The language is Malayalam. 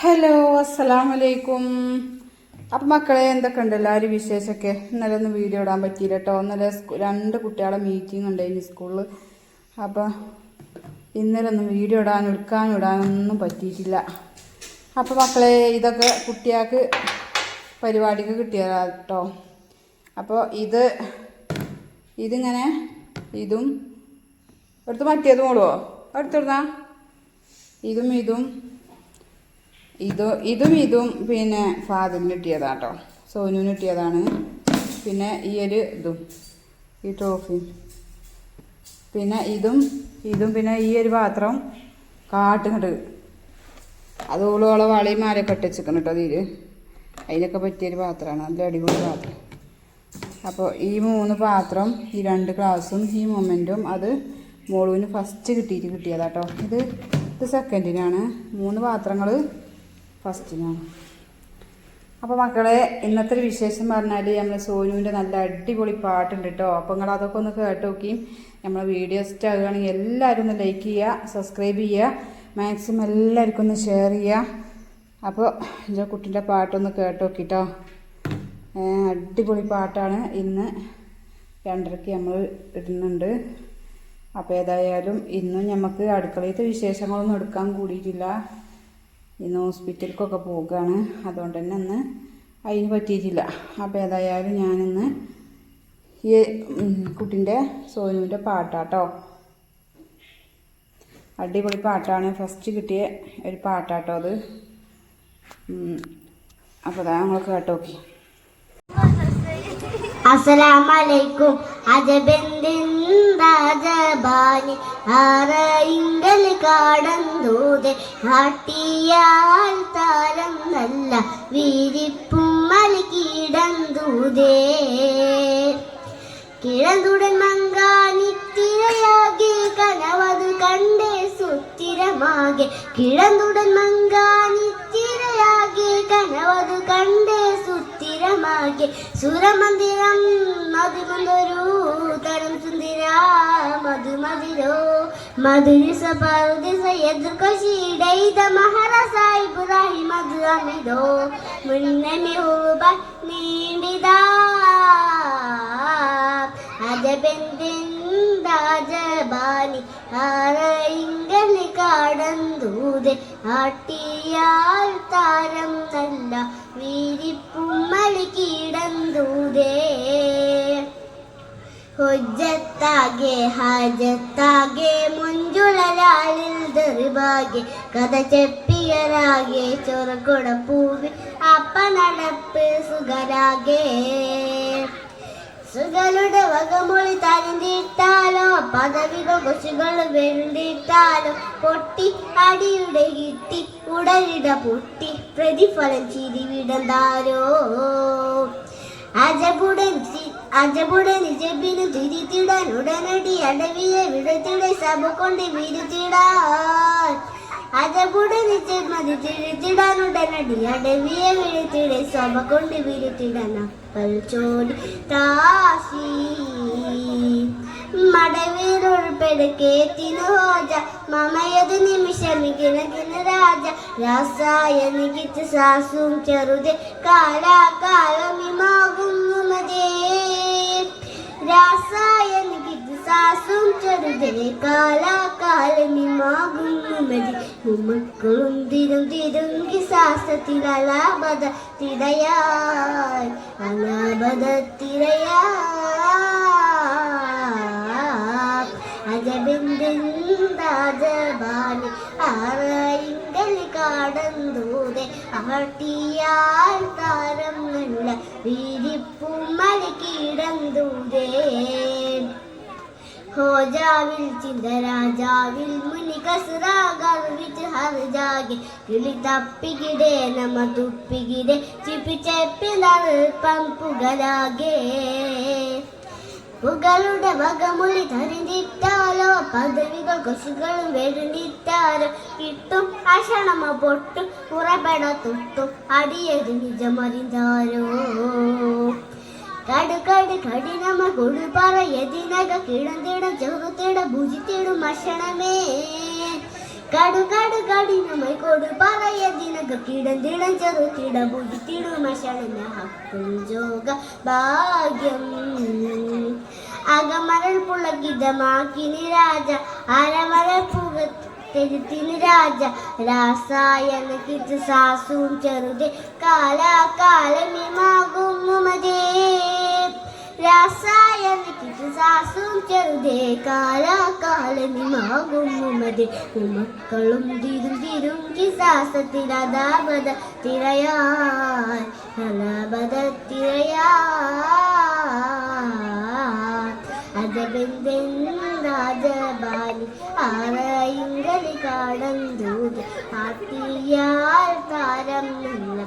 ഹലോ അസ്സലാം വലൈക്കും അപ്പം മക്കളെ എന്തൊക്കെ ഉണ്ട് എല്ലാവരും വിശേഷമൊക്കെ? ഇന്നലെ ഒന്നും വീഡിയോ ഇടാൻ പറ്റിയില്ല കേട്ടോ ഇന്നലെ രണ്ട് കുട്ടികളെ മീറ്റിംഗ് ഉണ്ടായിരുന്നു സ്കൂളിൽ അപ്പം ഇന്നലെ ഒന്നും വീഡിയോ ഇടാൻ എടുക്കാൻ ഇടാനൊന്നും പറ്റിയിട്ടില്ല. അപ്പം മക്കളെ ഇതൊക്കെ കുട്ടികൾക്ക് പരിപാടിക്ക് കിട്ടിയതാട്ടോ അപ്പോൾ ഇത് ഇതിങ്ങനെ ഇതും എടുത്ത് മറ്റേതും മോളുവോ എടുത്തിടുന്ന ഇതും ഇതും. ഇത് ഇതും ഇതും പിന്നെ ഫാദറിന് കിട്ടിയതാണ് കേട്ടോ സോനുവിന് കിട്ടിയതാണ്. പിന്നെ ഈ ഒരു ഇതും ഈ ട്രോഫി. പിന്നെ ഇതും ഇതും പിന്നെ ഈ ഒരു പാത്രം കാട്ടുന്നുണ്ട് അത് ഓളോളം വളയുമാരെ മാലയൊക്കെ ഇട്ടിച്ചിക്കണം കേട്ടോ അതിൽ അതിനൊക്കെ പറ്റിയൊരു പാത്രമാണ്. നല്ല അടിപൊളി പാത്രം. അപ്പോൾ ഈ മൂന്ന് പാത്രം ഈ രണ്ട് ഗ്ലാസും ഈ മൊമെന്റും അത് മോളുവിന് ഫസ്റ്റ് കിട്ടിയിട്ട് കിട്ടിയതാട്ടോ. ഇത് ഇത് സെക്കൻഡിനാണ് മൂന്ന് പാത്രങ്ങൾ ഫസ്റ്റിനാണ് അപ്പോൾ മക്കളെ ഇന്നത്തെ ഒരു വിശേഷം പറഞ്ഞാൽ നമ്മളെ സോനുവിന്റെ നല്ല അടിപൊളി പാട്ടുണ്ട് കേട്ടോ അപ്പോൾ നിങ്ങൾ അതൊക്കെ ഒന്ന് കേട്ട് നോക്കിയും നമ്മളെ വീഡിയോ ഇഷ്ടമാകുകയാണെങ്കിൽ എല്ലാവരും ഒന്ന് ലൈക്ക് ചെയ്യുക സബ്സ്ക്രൈബ് ചെയ്യുക മാക്സിമം എല്ലാവർക്കും ഒന്ന് ഷെയർ ചെയ്യുക. അപ്പോൾ എന്റെ കുട്ടീന്റെ പാട്ടൊന്ന് കേട്ട് നോക്കിട്ടോ അടിപൊളി പാട്ടാണ്. ഇന്ന് രണ്ടരയ്ക്ക് നമ്മൾ ഇടുന്നുണ്ട്. അപ്പോൾ ഏതായാലും ഇന്നും നമുക്ക് അടുക്കളയിലത്തെ വിശേഷങ്ങളൊന്നും എടുക്കാൻ കൂടിയിട്ടില്ല. ഇന്ന് ഹോസ്പിറ്റലിലേക്കൊക്കെ പോവുകയാണ്. അതുകൊണ്ട് തന്നെ ഇന്ന് അതിന് പറ്റിയിട്ടില്ല. അപ്പോൾ ഏതായാലും ഞാനിന്ന് ഈ കുട്ടിന്റെ സോനുവിന്റെ പാട്ടാട്ടോ. അടിപൊളി പാട്ടാണ്. ഫസ്റ്റ് കിട്ടിയ ഒരു പാട്ടാട്ടോ അത്. അപ്പോൾ അതാ നമ്മൾ കേട്ടോക്കി അസലാമലൈക്കും അജബെന്തിന്താജബാനി ആറയിങ്കൽ കാടന്തൂതെ ആട്ടിയാൽ താരം നല്ല വീരിപ്പും മലകീടന്തൂതേ. കിഴന്തുടൻ മങ്കാനിത്തിരയാകെ കനവത് കണ്ടേ സുത്തിരമാകെ. കിഴന്തുടൻ മങ്കാനിത്തിരയാകെ കനവത് കണ്ടേ സുത്തിരമാകെ. സുരമന്ദിരം സുന്ദര മധുമതിരോ മധുരിസ പറുദിസ എതിർക്കൊശിടൈത മഹാരാസ ഇബ്രാഹിം മധു അമിതോ? മുന്നമി ഹൂബ നീണ്ടിതാ. അജബെന്തിന്താജബാനി ആറയിങ്കലി കാടന്തൂതെ ആട്ടിയാൽ താരം നല്ല വീരിപ്പുമ്മലി കീടന്തൂതേ. ഹൊജ്ജത്താകെ ഹാജത്താകെ മുഞ്ചുളലാലിൽ ദർബാകെ കഥ ചെപ്പിയരാകെ ചൊറകൊട പൂവി അപ്പ നടപ്പ് സുഖരാകെ. സുഖലുടെ വകമൊളി തരുന്നിട്ടാലോ പദവികൾ കൊച്ചുകൾ വേണ്ടിട്ടാലോ പൊട്ടി അടിയുടെ കിട്ടി ഉടലിട പൊട്ടി പ്രതിഫലം ചിരിവിടന്താരോ അജബുടൻ ചി- അജബുടൻ ജബിന് തിരിത്തിടാൻ ഉടനടി അടവിയെ വിടത്തിടെ സഭ കൊണ്ട് വിരുത്തിടാൻ അജബുടൻ ചെമ്മതി തിരിത്തിടാൻ ഉടനടി അടവിയെ വിഴുത്തിടെ സഭ കൊണ്ട് വിരുത്തിടാൻ അപ്പൽ ചോടി താസി മടവീരുൾപ്പെടുക്കേത്തിനു ഹോജ മമയത് രാസായനികിച്ച് സാസും ചെറുതെ കാലാകാലമിമാകുന്നു ചെറുതെ കാലാകാലമിമാകുന്നു മതി ഉമ്മക്കളും തിരും നല്ല വീരിപ്പുമലി കീടന്തൂതേ ഹോജാവിൽ ചിന്തരാജാവിൽ മുനി കസുരാഗർവിച്ച് ഹർജാകെ കിളി തപ്പികിടെ നമ പുകളുടെ വകമൊളി തരിഞ്ഞിട്ടാലോ പദവികൾ കൊശുകളും വെടിഞ്ഞിട്ടാലോ കിട്ടും അക്ഷണമ പൊട്ടും പുറപ്പെട തൊട്ടും അടിയത് നിജമറിഞ്ഞാരോ കടുകട് കഠിനമ കൊടുപ്പാറ എതിനക കിടന്നിടം ചെറുത്തിട ഭുജിത്തിടും ഭക്ഷണമേ. കടു കടു കഠിനമായി കൊടു പറയതിനക കിടന്തിടം ചെറുത്തിട ഭക്ഷണമേ. ഹക്കും ജോഗ ഭാഗ്യം. അകമരൽ പുളകിതമാക്കിനി രാജ അരമരൽ പുക തെരുത്തിന് രാജ. രാസായന കിച്ച് സാസും ചെറുതെ കാലാകാലമിമാകും മതേ രാസായന കിച്ച് സാസും ചെറുതെ കാലാകാലമിമാകും മതേ മക്കളും തിരും തിരും കിസാസത്തിരതാപത തിരയാൻ നലബത തിരയാൻ അജബെന്തെൻ രാജബാലി ആറയിങ്കലി കാടന്തൂത് ആട്ടിയാൽ താരം നിന്ന